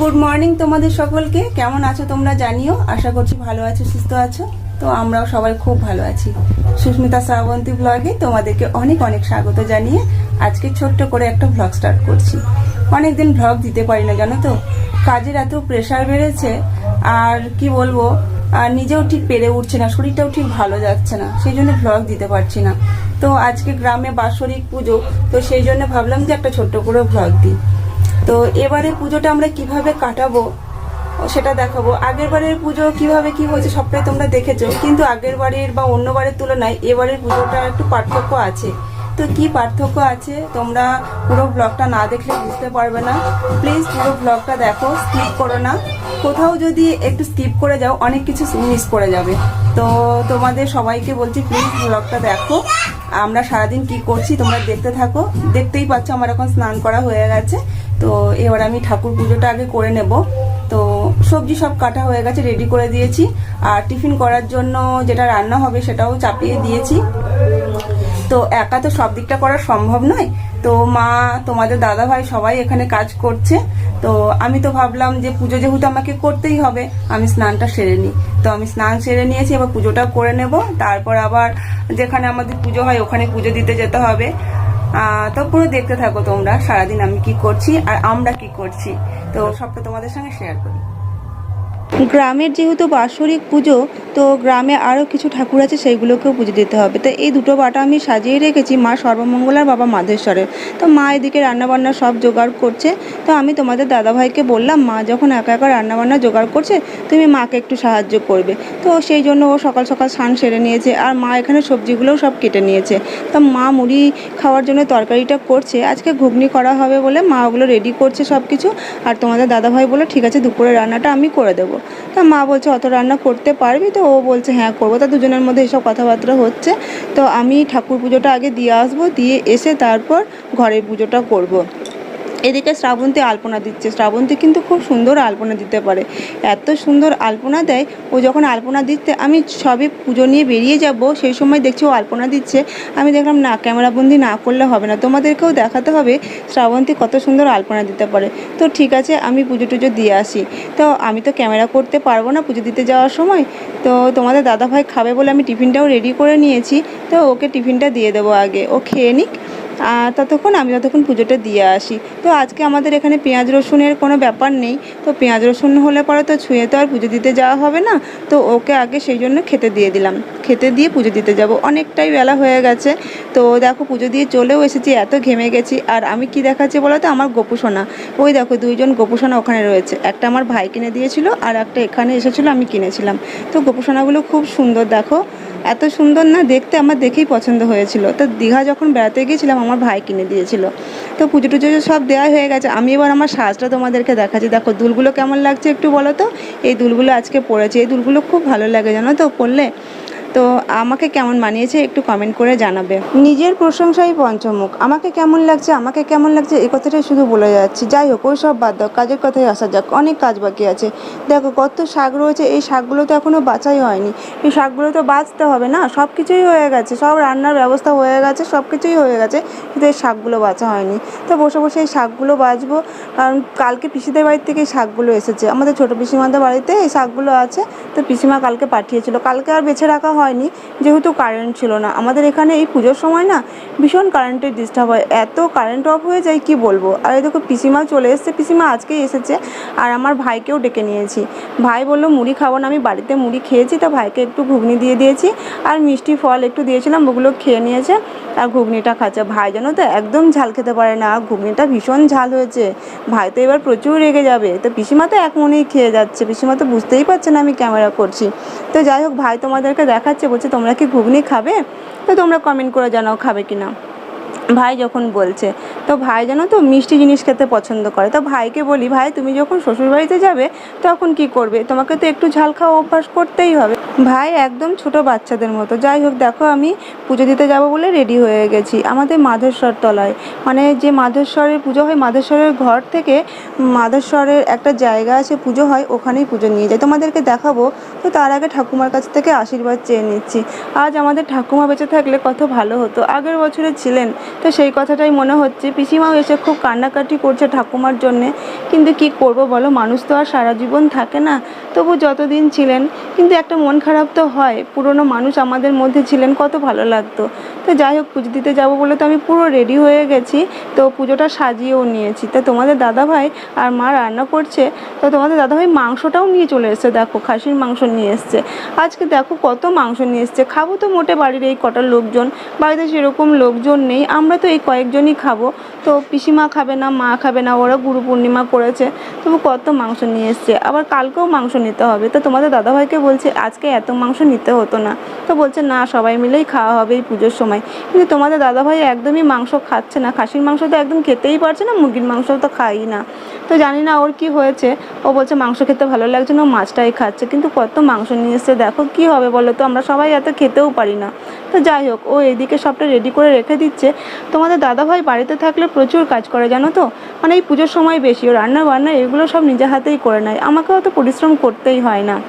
Good morning তোমাদের সকলকে। কেমন আছো তোমরা জানিও। আশা করছি ভালো আছো, সুস্থ আছো। তো আমরাও সবাই খুব ভালো আছি। সুস্মিতা শ্রাবন্তী ব্লগে তোমাদেরকে অনেক অনেক স্বাগত জানিয়ে আজকে ছোট্ট করে একটা ভ্লগ স্টার্ট করছি। অনেকদিন ভ্লগ দিতে পারি না, জানো তো? কাজের এত প্রেশার বেড়েছে, আর কি বলব? আর নিজেও ঠিক পেরে উঠছে না, শরীরটাও ঠিক ভালো যাচ্ছে না, সেই জন্য ভ্লগ দিতে পারছি না। তো আজকে গ্রামে বাৎসরিক পুজো, তো সেই জন্য ভাবলাম যে একটা ছোট্ট করে ভ্লগ দিই। তো এবারে পুজোটা আমরা কীভাবে কাটাবো সেটা দেখাবো। আগের বারের পুজো কীভাবে কি হয়েছে সবটাই তোমরা দেখেছ, কিন্তু আগের বারের বা অন্য বারের তুলনায় এবারের পুজোটা একটু পার্থক্য আছে। তো কি পার্থক্য আছে? তোমরা পুরো ব্লগটা না দেখলে বুঝতে পারবে না। প্লিজ পুরো ব্লগটা দেখো স্কিপ করো না। কোথাও যদি একটু স্কিপ করে যাও, অনেক কিছু মিস করে যাবে। তো তোমাদের সবাইকে বলছি প্লিজ ব্লগটা দেখো। আমরা সারাদিন কি করছি তোমরা দেখতে থাকো। দেখতেই পাচ্ছ আমার এখন স্নান করা হয়ে গেছে। তো এবার আমি ঠাকুর পুজোটা আগে করে নেব। তো সবজি সব কাটা হয়ে গেছে রেডি করে দিয়েছি। আর টিফিন করার জন্য যেটা রান্না হবে সেটাও চাপিয়ে দিয়েছি। তো একা তো সব দিকটা করা সম্ভব নয়। তো মা, তোমাদের দাদা ভাই সবাই এখানে কাজ করছে। তো আমি তো ভাবলাম যে পুজো যেহেতু আমাকে করতেই হবে, আমি স্নানটা সেরে নিই। তো আমি স্নান সেরে নিয়েছি, এবার পুজোটা করে নেব। তারপর আবার যেখানে আমাদের পুজো হয়, ওখানে পুজো দিতে যেতে হবে। তো পুরো দেখতে থাকো তোমরা, সারাদিন আমি কি করছি আর আমরা কি করছি। তো সবটা তোমাদের সঙ্গে শেয়ার করি। গ্রামের যেহেতু বাৎসরিক পুজো, তো গ্রামে আরও কিছু ঠাকুর আছে, সেইগুলোকেও পুজো দিতে হবে। তো এই দুটো বাটা আমি সাজিয়ে রেখেছি, মা সর্বমঙ্গলার বাবা মাধেশ্বরের। তো মা এদিকে রান্নাবান্না সব জোগাড় করছে। তো আমি তোমাদের দাদাভাইকে বললাম, মা যখন একা একা রান্নাবান্না জোগাড় করছে, তুমি মাকে একটু সাহায্য করবে। তো সেই জন্য ও সকাল সকাল স্নান সেরে নিয়েছে, আর মা এখানে সবজিগুলোও সব কেটে নিয়েছে। তা মা মুড়ি খাওয়ার জন্য তরকারিটা করছে। আজকে ঘুগনি করা হবে বলে মা ওগুলো রেডি করছে সব কিছু আর তোমাদের দাদাভাই বলে ঠিক আছে, দুপুরে রান্নাটা আমি করে দেবো। তা মা বলছে, অত রান্না করতে পারবি? তো ও বলছে হ্যাঁ করব। তা দুজনের মধ্যে এসব কথাবার্তা হচ্ছে। তো আমি ঠাকুর পুজোটা আগে দিয়ে আসব, দিয়ে এসে তারপর ঘরের পুজোটা করব। এদিকে শ্রাবন্তী আলপনা দিচ্ছে। শ্রাবন্তী কিন্তু খুব সুন্দর আলপনা দিতে পারে। এত সুন্দর আলপনা দেয়, ও যখন আলপনা দিচ্ছে, আমি সবে পুজো নিয়ে বেরিয়ে যাব, সেই সময় দেখছি ও আলপনা দিচ্ছে। আমি দেখলাম, না ক্যামেরাবন্দি না করলে হবে না। তোমাদেরকেও দেখাতে হবে শ্রাবন্তী কত সুন্দর আলপনা দিতে পারে। তো ঠিক আছে, আমি পুজো টুজো দিয়ে আসি। তো আমি তো ক্যামেরা করতে পারব না পুজো দিতে যাওয়ার সময়। তো তোমাদের দাদাভাই খাবে বলে আমি টিফিনটাও রেডি করে নিয়েছি। তো ওকে টিফিনটা দিয়ে দেবো আগে। ও খেয়ে নিক। ততক্ষণ আমি ততক্ষণ পুজোটা দিয়ে আসি। তো আজকে আমাদের এখানে পেঁয়াজ রসুনের কোনো ব্যাপার নেই। তো পেঁয়াজ রসুন হলে পরে তো ছুঁয়ে তো আর পুজো দিতে যাওয়া হবে না। তো ওকে আগে সেই জন্য খেতে দিয়ে দিলাম। খেতে দিয়ে পুজো দিতে যাব। অনেকটাই বেলা হয়ে গেছে। তো দেখো পুজো দিয়ে চলেও এসেছি, এত ঘেমে গেছি। আর আমি কি দেখাচ্ছি বলো তো? আমার গোপুসোনা। ওই দেখো দুইজন গোপুসোনা ওখানে রয়েছে। একটা আমার ভাই কিনে দিয়েছিল আর একটা এখানে এসেছিল আমি কিনেছিলাম। তো গোপুসোনাগুলো খুব সুন্দর দেখো। এত সুন্দর না দেখতে আমার দেখেই পছন্দ হয়েছিল। তো দীঘা যখন বেড়াতে গিয়েছিলাম, আমার ভাই কিনে দিয়েছিল। তো পুজো টুজো সব দেওয়া হয়ে গেছে, আমি এবার আমার সাজটা তোমাদেরকে দেখাচ্ছি। দেখো, দুলগুলো কেমন লাগছে একটু বলো তো? এই দুলগুলো আজকে পড়েছে। এই দুলগুলো খুব ভালো লাগে, জানো তো? পরলে তো আমাকে কেমন মানিয়েছে একটু কমেন্ট করে জানাবে। নিজের প্রশংসাই পঞ্চমুখ। আমাকে কেমন লাগছে, আমাকে কেমন লাগছে এই কথাটাই শুধু বলে যাচ্ছি। যাই হোক, ওই সব বাদ দাও, কাজের কথাই আসা যাক, অনেক কাজ বাকি আছে। দেখো, কত শাক রয়েছে, এই শাকগুলো তো এখনও বাছাই হয়নি। এই শাকগুলো তো বাছতে হবে না সব কিছুই হয়ে গেছে, সব রান্নার ব্যবস্থা হয়ে গেছে সব কিছুই হয়ে গেছে, কিন্তু এই শাকগুলো বাছা হয়নি। তো বসে বসে এই শাকগুলো বাঁচবো কারণ কালকে পিসিদের বাড়ির থেকে এই শাকগুলো এসেছে। আমাদের ছোটো পিসিমাদের বাড়িতে এই শাকগুলো আছে, তো পিসিমা কালকে পাঠিয়েছিল। কালকে আর বেছে রাখা হয়নি, যেহেতু কারেন্ট ছিল না। আমাদের এখানে এই পুজোর সময় না ভীষণ কারেন্টের ডিস্টার্ব হয়। এত কারেন্ট অফ হয়ে যায়, কি বলব? আর এই দেখো পিসিমা চলে এসছে। পিসিমা আজকেই এসেছে আর আমার ভাইকেও ডেকে নিয়েছি। ভাই বলল, মুড়ি খাব না, আমি বাড়িতে মুড়ি খেয়েছি, তা ভাইকে একটু ঘুগনি দিয়ে দিয়েছি আর মিষ্টি ফল একটু দিয়েছিলাম, ওগুলো খেয়ে নিয়েছে। আর ঘুগনিটা খাচ্ছে। ভাই যেন তো, একদম ঝাল খেতে পারে না। ঘুগনিটা ভীষণ ঝাল হয়েছে। ভাই তো এবার প্রচুর রেগে যাবে। তো পিসিমা তো এক মনেই খেয়ে যাচ্ছে। পিসিমা তো বুঝতেই পারছে না আমি ক্যামেরা করছি। তো যাই হোক, ভাই তোমাদেরকে দেখাচ্ছে, বলছে তোমরা কি ঘুগনি খাবে? তো তোমরা কমেন্ট করে জানাও খাবে কি না ভাই যখন বলছে, তো ভাই জানো তো মিষ্টি জিনিস খেতে পছন্দ করে। তো ভাইকে বলি, ভাই তুমি যখন শ্বশুরবাড়িতে যাবে, তখন কি করবে? তোমাকে তো একটু ঝাল খাওয়া অভ্যাস করতেই হবে। ভাই একদম ছোট বাচ্চাদের মতো, যাই হোক দেখো আমি পুজো দিতে যাব বলে রেডি হয়ে গেছি। আমাদের মাধেশ্বর তলায় মানে যে মাধেশ্বরের পুজো হয়, মাধেশ্বরের ঘর থেকে মাধেশ্বরের একটা জায়গা আছে, পুজো হয়, ওখানেই পুজো নিয়ে যায়। তোমাদেরকে দেখাবো, তো তার আগে ঠাকুমার কাছ থেকে আশীর্বাদ চেয়ে নিচ্ছি। আজ আমাদের ঠাকুমা বেঁচে থাকলে কত ভালো হতো। আগের বছরে ছিলেন তো সেই কথাটাই মনে হচ্ছে। পিসিমাও এসে খুব কান্নাকাটি করছে ঠাকুমার জন্যে। কিন্তু কি করব বলো? মানুষ তো আর সারা জীবন থাকে না। তবু যতদিন ছিলেন, কিন্তু একটা মন খারাপ তো হয়। পুরনো মানুষ আমাদের মধ্যে ছিলেন, কত ভালো লাগতো। তো যাই হোক, পুজো দিতে যাব বলে তো আমি পুরো রেডি হয়ে গেছি। তো পুজোটা সাজিয়েও নিয়েছি। তা তোমাদের দাদাভাই আর মা রান্না করছে। তো তোমাদের দাদাভাই মাংসটাও নিয়ে চলে এসছে। দেখো, খাসির মাংস নিয়ে এসছে। আজকে দেখো কত মাংস নিয়ে এসছে। খাব তো মোটে বাড়ির এই কটা লোকজন। বাড়িতে সেরকম লোকজন নেই। আমরা তো এই কয়েকজনই খাব। তো পিসিমা খাবে না, মা খাবে না, ওরা গুরু পূর্ণিমা করেছে। তবু কত মাংস নিয়ে এসছে। আবার কালকেও মাংস নিতে হবে। তো তোমাদের দাদাভাইকে বলছে, আজকে এত মাংস নিতে হতো না। তো বলছে, না, সবাই মিলেই খাওয়া হবে এই পুজোর সময়। কিন্তু তোমাদের দাদাভাই একদমই মাংস খাচ্ছে না। খাসির মাংস তো একদম খেতেই পারছে না, মুরগির মাংস তো খাই না। তো জানি না ওর কি হয়েছে। ও বলছে, মাংস খেতে ভালো লাগছে না, ও মাছটাই খাচ্ছে। কিন্তু কত মাংস নিয়ে এসছে। দেখো কি হবে বলো তো? আমরা সবাই এত খেতেও পারি না। তো যাই হোক, ও এদিকে সবটা রেডি করে রেখে দিচ্ছে। তোমাদের দাদাভাই বাড়িতে থাকলে প্রচুর কাজ করে, জানো তো? মানে এই পুজোর সময় বেশি রান্না বান্না এগুলো সব নিজের হাতেই করে নেয়। আমাকে অত পরিশ্রম করতেই হয় না।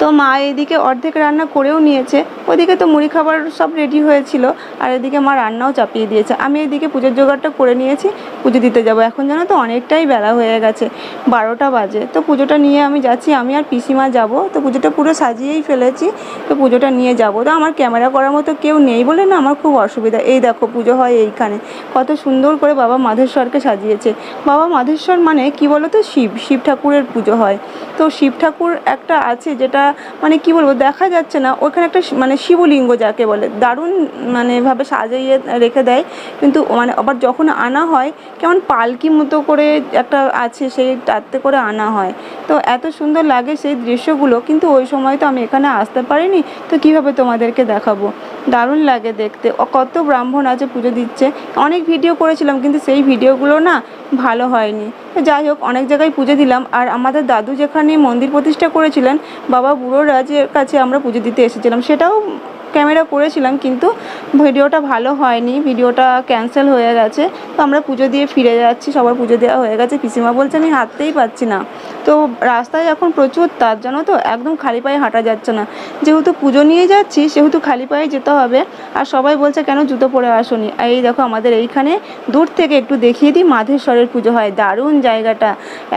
তো মা এদিকে অর্ধেক রান্না করেও নিয়েছে। ওদিকে তো মুড়ি খাবার সব রেডি হয়েছিল। আর এদিকে মা রান্নাও চাপিয়ে দিয়েছে। আমি এদিকে পুজোর জোগাড়টা করে নিয়েছি। পুজো দিতে যাব। এখন জানো তো অনেকটাই বেলা হয়ে গেছে। বারোটা বাজে। তো পুজোটা নিয়ে আমি যাচ্ছি। আমি আর পিসিমা যাব। তো পুজোটা পুরো সাজিয়েই ফেলেছি। তো পুজোটা নিয়ে যাব। তো আমার ক্যামেরা করার মতো কেউ নেই বলে না আমার খুব অসুবিধা। এই দেখো পুজো হয় এইখানে। কত সুন্দর করে বাবা মাধেশ্বরকে সাজিয়েছে। বাবা মাধেশ্বর মানে কি বলো তো শিব। শিব ঠাকুরের পুজো হয়। তো শিব ঠাকুর একটা আছে যেটা মানে কি বলব, দেখা যাচ্ছে না। ওখানে একটা মানে শিবলিঙ্গ যাকে বলে, দারুণ মানে ভাবে সাজিয়ে রেখে দেয়। কিন্তু মানে আবার যখন আনা হয়, কেমন পালকি মতো করে একটা আছে, সেই তাতে করে আনা হয়। তো এত সুন্দর লাগে সেই দৃশ্যগুলো, কিন্তু ওই সময় তো আমি এখানে আসতে পারিনি। তো কীভাবে তোমাদেরকে দেখাবো? দারুণ লাগে দেখতে। কত ব্রাহ্মণ আছে পুজো দিচ্ছে। অনেক ভিডিও করেছিলাম, কিন্তু সেই ভিডিওগুলো না ভালো হয়নি। যাই হোক, অনেক জায়গায় পুজো দিলাম। আর আমাদের দাদু যেখানে মন্দির প্রতিষ্ঠা করেছিলেন, বাবা বুড়োরাজের কাছে আমরা পুজো দিতে এসেছিলাম। সেটাও ক্যামেরা করেছিলাম কিন্তু ভিডিওটা ভালো হয়নি, ভিডিওটা ক্যান্সেল হয়ে গেছে। তো আমরা পুজো দিয়ে ফিরে যাচ্ছি, সবার পুজো দেওয়া হয়ে গেছে। পিসিমা বলছে, আমি হাঁটতেই পাচ্ছি না। তো রাস্তায় এখন প্রচুর তার, জানো তো? একদম খালি পায়ে হাঁটা যাচ্ছে না। যেহেতু পুজো নিয়ে যাচ্ছি, সেহেতু খালি পায়ে যেতে হবে। আর সবাই বলছে, কেন জুতো পরে আসনি? এই দেখো আমাদের এইখানে, দূর থেকে একটু দেখিয়ে দিই, মাধেশ্বরের পুজো হয়। দারুণ জায়গাটা।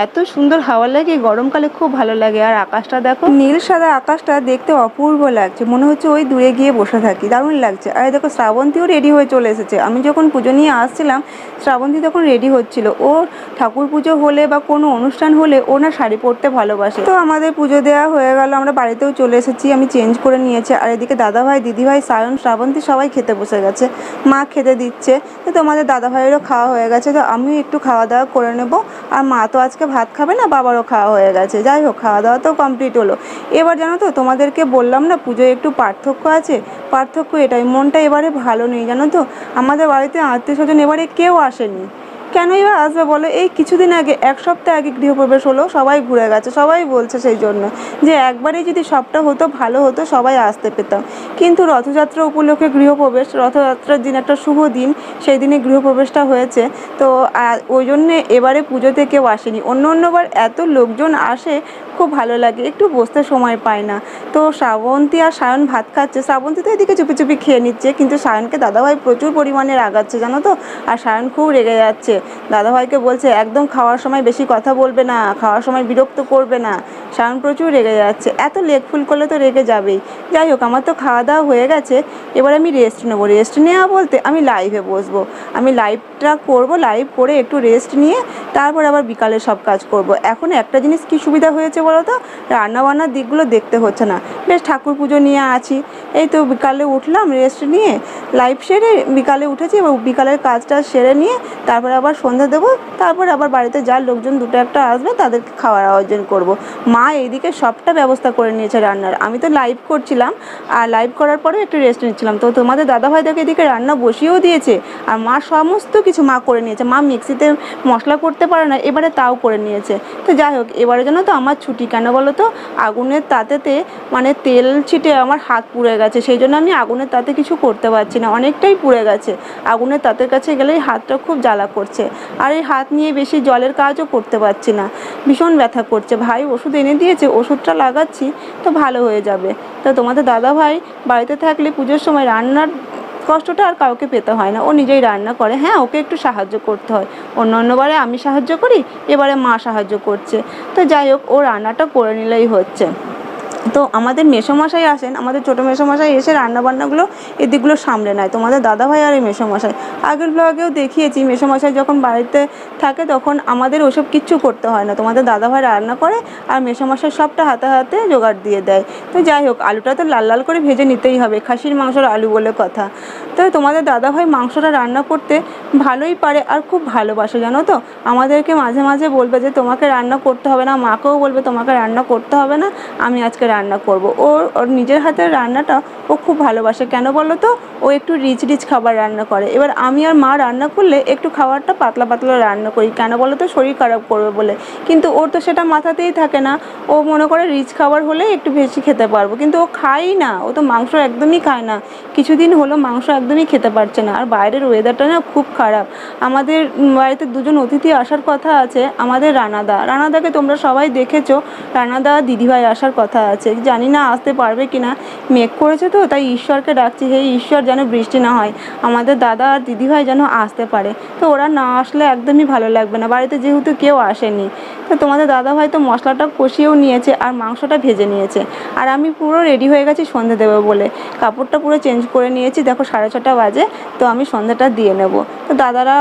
এত সুন্দর হাওয়া লাগে, গরমকালে খুব ভালো লাগে। আর আকাশটা দেখো, নীল সাদা আকাশটা দেখতে অপূর্ব লাগছে। মনে হচ্ছে ওই দূরে গিয়ে বসে থাকি, দারুণ লাগছে। আর দেখো, শ্রাবন্তীও রেডি হয়ে চলে এসেছে। আমি যখন পুজো নিয়ে আসছিলাম, শ্রাবন্তী তখন রেডি হচ্ছিল। ও ঠাকুর পুজো হলে বা কোনো অনুষ্ঠান হলে ও না শাড়ি পরতে ভালোবাসে। তো আমাদের পুজো দেওয়া হয়ে গেল, আমরা বাড়িতেও চলে এসেছি, আমি চেঞ্জ করে নিয়েছি। আর এদিকে দাদাভাই, দিদিভাই, সায়ন, শ্রাবন্তী সবাই খেতে বসে গেছে। মা খেতে দিচ্ছে। তো তোমাদের দাদাভাইয়েরও খাওয়া হয়ে গেছে, তো আমিও একটু খাওয়া দাওয়া করে নেব। আর মা তো আজকে ভাত খাবে না, বাবারও খাওয়া হয়ে গেছে। যাই হোক, খাওয়া দাওয়া তো কমপ্লিট হলো। এবার জানো তো, তোমাদেরকে বললাম না, পুজোয় একটু পার্থক্য আছে? পার্থক্য এটাই, মনটা এবারে ভালো নেই, জানো তো? আমাদের বাড়িতে আত্মীয় স্বজন এবারে কেউ আসেনি কেনই বা আসবে বলো? এই কিছুদিন আগে, এক সপ্তাহ আগে গৃহপ্রবেশ হলো, সবাই ঘুরে গেছে, সবাই বলছে সেই জন্য যে একবারে যদি সবটা হতো, ভালো হতো, সবাই আসতে পেতাম। কিন্তু রথযাত্রা উপলক্ষে গৃহপ্রবেশ, রথযাত্রার দিন একটা শুভ দিন, সেই দিনে গৃহপ্রবেশটা হয়েছে। তো ওই জন্যে এবারে পুজোতে কেউ আসেনি। অন্য অন্যবার এত লোকজন আসে, খুব ভালো লাগে, একটু বসতে সময় পায় না। তো শ্রাবন্তী আর সায়ন ভাত খাচ্ছে। শ্রাবন্তী তো এদিকে চুপি চুপি খেয়ে নিচ্ছে, কিন্তু সায়নকে দাদাভাই প্রচুর পরিমাণে রাগাচ্ছে, জানো তো? আর সায়ন খুব রেগে যাচ্ছে। দাদাভাইকে বলছে, একদম খাওয়ার সময় বেশি কথা বলবে না, খাওয়ার সময় বিরক্ত করবে না। সায়ন প্রচুর রেগে যাচ্ছে। এত লেগ ফুল করলে তো রেগে যাবেই। যাই হোক, আমার তো খাওয়া দাওয়া হয়ে গেছে। এবার আমি রেস্ট নেব। রেস্ট নেওয়া বলতে আমি লাইভে বসবো। আমি লাইভটা করব লাইভ করে একটু রেস্ট নিয়ে তারপর আবার বিকালে সব কাজ করব। এখন একটা জিনিস কি সুবিধা হয়েছে বলো তো? রান্নাবান্নার দিকগুলো দেখতে হচ্ছে না। বেশ ঠাকুর পুজো নিয়ে আছি। এই তো বিকালে উঠলাম রেস্ট নিয়ে। লাইভ সেরে বিকালে উঠেছি এবং বিকালের কাজটা সেরে নিয়ে তারপরে আবার সন্ধ্যা দেবো, তারপরে আবার বাড়িতে যার লোকজন দুটো একটা আসবে তাদেরকে খাওয়ার আয়োজন করব। মা এইদিকে সবটা ব্যবস্থা করে নিয়েছে রান্নার। আমি তো লাইভ করছিলাম, আর লাইভ করার পরে একটু রেস্ট নিচ্ছিলাম। তো তোমাদের দাদাভাই দেখে এদিকে রান্না বসিয়েও দিয়েছে, আর মা সমস্ত কিছু মা করে নিয়েছে। মা মিক্সিতে মশলা করতে পারে না, এবারে তাও করে নিয়েছে। তো যাই হোক, এবারে যেন তো আমার ছুটি কেন বলো তো? আগুনের তাতেতে মানে তেল ছিটে আমার হাত পুড়ে গেছে, সেই জন্য আমি আগুনের তাতে কিছু করতে পারছি না, অনেকটাই পুড়ে গেছে। আগুনের তাতের কাছে গেলেই হাতটা খুব জ্বালা করছে। আর এই হাত নিয়ে বেশি জলের কাজও করতে পারছি না। ভীষণ ব্যথা করছে। ভাই, ওষুধ এনে দিয়েছে, ওষুধটা লাগাচ্ছি, তো ভালো হয়ে যাবে। তো তোমাদের দাদা ভাই, বাড়িতে থাকলে পুজোর সময় রান্নার কষ্টটা আর কাউকে পেতে হয় না। ও নিজেই রান্না করে। হ্যাঁ ওকে একটু সাহায্য করতে হয়। অন্য অন্যবারে আমি সাহায্য করি, এবারে মা সাহায্য করছে। তো যাই হোক, ও রান্নাটা করে নিলেই হচ্ছে। তো আমাদের মেসোমশাই আসেন, আমাদের ছোটো মেসোমশাই এসে রান্নাবান্নাগুলো এদিকগুলো সামলে নেয়। তোমাদের দাদাভাই আর এই মেসোমশাই। আগের ব্লগেও দেখিয়েছি, মেসোমশাই যখন বাড়িতে থাকে তখন আমাদের ওসব কিচ্ছু করতে হয় না। তোমাদের দাদাভাই রান্না করে আর মেসোমশাই সবটা হাতে হাতে জোগাড় দিয়ে দেয়। তো যাই হোক, আলুটা তো লাল লাল করে ভেজে নিতেই হবে। খাসির মাংসর আলু বলে কথা। তো তোমাদের দাদাভাই মাংসটা রান্না করতে ভালোই পারে আর খুব ভালোবাসে, জানো তো? আমাদেরকে মাঝে মাঝে বলবে যে, তোমাকে রান্না করতে হবে না। মাকেও বলবে, তোমাকে রান্না করতে হবে না, আমি আজকে রান্না করব। ওর ওর নিজের হাতের রান্নাটা ও খুব ভালোবাসে। কেন বলো তো? ও একটু রিচ রিচ খাবার রান্না করে। এবার আমি আর মা রান্না করলে একটু খাবারটা পাতলা পাতলা রান্না করি। কেন বলো তো? শরীর খারাপ করবে বলে। কিন্তু ওর তো সেটা মাথাতেই থাকে না। ও মনে করে রিচ খাবার হলে একটু বেশি খেতে পারব। কিন্তু ও খায়ই না। ও তো মাংস একদমই খায় না। কিছুদিন হলো মাংস একদমই খেতে পারছে না। আর বাইরের ওয়েদারটা না খুব আমাদের বাড়িতে দুজন অতিথি আসার কথা আছে, আমাদের রানাদা। রানাদাকে তোমরা সবাই দেখেছ, রানাদা দিদিভাই আসার কথা আছে। জানি না আসতে পারবে কি না মেঘ করেছে তো, তাই ঈশ্বরকে ডাকছি। হে ঈশ্বর, যেন বৃষ্টি না হয়। আমাদের দাদা আর দিদিভাই যেন আসতে পারে। তো ওরা না আসলে একদমই ভালো লাগবে না। বাড়িতে যেহেতু কেউ আসেনি। তো তোমাদের দাদাভাই তো মশলাটা কষিয়েও নিয়েছে আর মাংসটা ভেজে নিয়েছে। আর আমি পুরো রেডি হয়ে গেছি সন্ধে দেবো বলে। কাপড়টা পুরো চেঞ্জ করে নিয়েছি, দেখো সাড়ে ছটা বাজে, তো আমি সন্ধ্যাটা দিয়ে নেব। তো দাদারা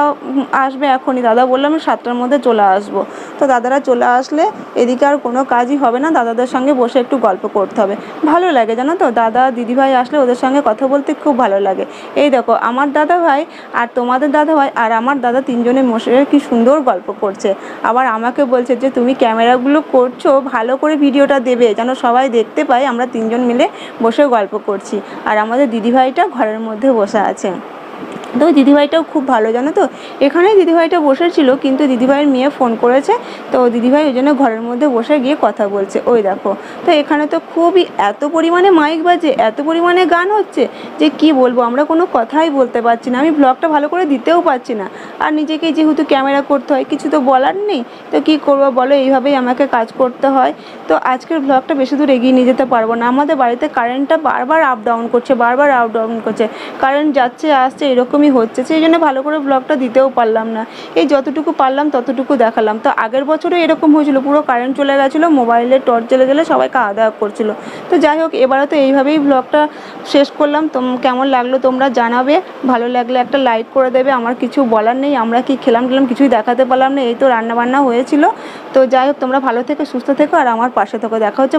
আসবে এখনই। দাদা বললাম আমি সাতটার মধ্যে চলে আসব। তো দাদারা চলে আসলে এদিকে আর কোনো কাজই হবে না, দাদাদের সঙ্গে বসে একটু গল্প করতে হবে। ভালো লাগে জানো তো, দাদা দিদিভাই আসলে ওদের সঙ্গে কথা বলতে খুব ভালো লাগে। এই দেখো, আমার দাদা ভাই আর তোমাদের দাদা ভাই আর আমার দাদা তিনজনে বসে কি সুন্দর গল্প করছে। আবার আমাকে বলছে যে তুমি ক্যামেরাগুলো করছ, ভালো করে ভিডিওটা দেবে, যেন সবাই দেখতে পায়, আমরা তিনজন মিলে বসে গল্প করছি। আর আমাদের দিদিভাইটা ঘরের মধ্যে বসে আছে। তো দিদিভাইটাও খুব ভালো, জানো তো? এখানেই দিদিভাইটা বসেছিল, কিন্তু দিদিভাইয়ের মেয়ে ফোন করেছে, তো দিদিভাই ওই জন্য ঘরের মধ্যে বসে গিয়ে কথা বলছে। ওই দেখো, তো এখানে তো খুবই এত পরিমাণে মাইক বাজে, এত পরিমাণে গান হচ্ছে যে কি বলব, আমরা কোনো কথাই বলতে পারছি না। আমি ব্লগটা ভালো করে দিতেও পারছি না। আর নিজেকে যেহেতু ক্যামেরা করতে হয়, কিছু তো বলার নেই, তো কি করব বলো, এইভাবেই আমাকে কাজ করতে হয়। তো আজকের ব্লগটা বেশি দূর এগিয়ে নিয়ে যেতে পারব না। আমাদের বাড়িতে কারেন্টটা বারবার আপ ডাউন করছে, বারবার আপ ডাউন করছে। কারেন্ট যাচ্ছে, আসছে এরকমই হচ্ছে, সেই জন্য ভালো করে ব্লগটা দিতেও পারলাম না। এই যতটুকু পারলাম, ততটুকু দেখালাম। তো আগের বছরও এরকম হয়েছিল, পুরো কারেন্ট চলে গেছিল মোবাইলে টর্চ জ্বেলে জ্বেলে সবাই খাওয়া দাওয়া করছিল। তো যাই হোক, এবারে তো এইভাবেই ব্লগটা শেষ করলাম। তো কেমন লাগল তোমরা জানাবে। ভালো লাগলে একটা লাইক করে দেবে। আমার কিছু বলার নেই। আমরা কি খেলাম টেলাম কিছুই দেখাতে পারলাম না। এই তো রান্না বান্না হয়েছিল। তো যাই হোক, তোমরা ভালো থেকে, সুস্থ থেকো, আর আমার পাশে থেকো। দেখা হচ্ছে